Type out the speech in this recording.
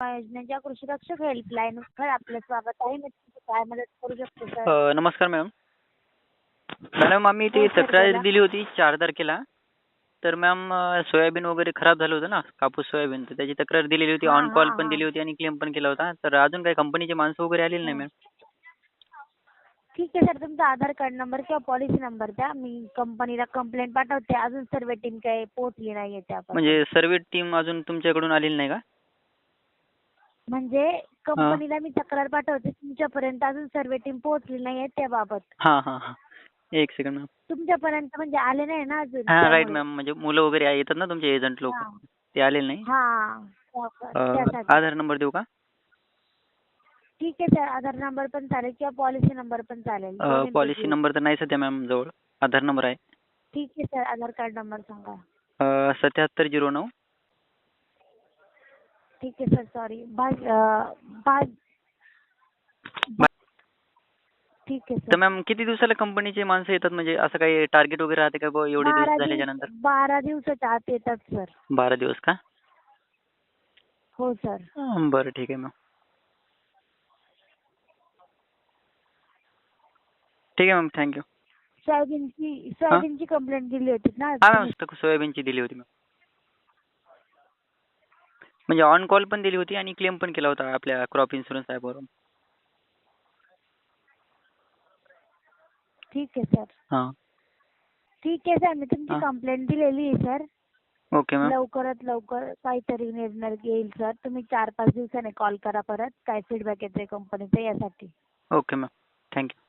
योजनेच्या कृषी रक्षक हेल्पलाईन वर आपलं स्वागत आहे. मी तुमची काय मदत करू शकतो सर अ, नमस्कार मॅम मॅडम आम्ही ती हो, सर, तक्रार बोला. दिली होती चार तारखेला. तर मॅम अ, सोयाबीन वगैरे खराब झालं होतं ना कापूस सोयाबीन. तर त्याची तक्रार दिलेली होती हा, ऑन कॉल हा, पण हा. दिली होती आणि क्लेम पण केला होता. तर अजून काही कंपनीचे माणसं वगैरे आलेली नाही हा. मॅम ठीक आहे सर तुमचा आधार कार्ड नंबर किंवा पॉलिसी नंबर द्या. मी कंपनीला कंप्लेंट पाठवते. अजून सर्व टीम काही पोहोचली नाही आहे म्हणजे सर्वे टीम अजून तुमच्याकडून आलेली नाही का? म्हणजे कंपनीला मी तक्रार पाठवते तुमच्यापर्यंत अजून सर्व टीम पोहोचली नाही आहे त्याबाबत. हां हां हां. एक सेकंड मॅम तुमच्यापर्यंत म्हणजे आले नाही ना अजून हां राईट. मॅम म्हणजे मुलं वगैरे येतात ना तुमचे एजंट लोक. हा. ते आलेले नाही? हा. त्या- अ, त्यासाठी. आधार नंबर देऊ का? ठीक आहे सर. आधार नंबर पण चालेल किंवा पॉलिसी नंबर पण चालेल. दोन्हीपैकी पॉलिसी एक. नंबर तर नाही सध्या मॅम जवळ. आधार नंबर आहे. ठीक आहे सर. आधार कार्ड नंबर सांगा. सत्याहत्तर झिरो नऊ ठीक है सर सॉरी अं, भाज ठीक आहे तर सर मॅम किती दिवसाला कंपनीचे माणसं येतात? म्हणजे असं काही टार्गेट वगैरे राहते का? बुवा एवढे बारा दिवस झाल्याच्या दिवस नंतर बारा दिवसाच्या आत येतात सर. बारा दिवस का? हो सर. हं, बरं ठीक आहे मॅम. ठीक आहे मॅम थँक्यू सोयाबीनची सोयाबीनची कंप्लेंट दिली होती ना हा मॅम स्ट- सोयाबीनची दिली होती मॅम. म्हणजे ऑन कॉल पण दिली होती आणि क्लेम पण केला होता आपल्या क्रॉप इन्शुरन्स ॲपवरून ठीक आहे सर हां. ठीक आहे सर मी तुमची हा. कंप्लेंट दिलेली आहे सर ओके मॅम लवकरात लवकर काहीतरी निर्णय येईल सर तुम्ही चार पाच दिवसाने कॉल करा परत. काय फीडबॅक येतोय कंपनीचा यासाठी. Okay ma'am thank you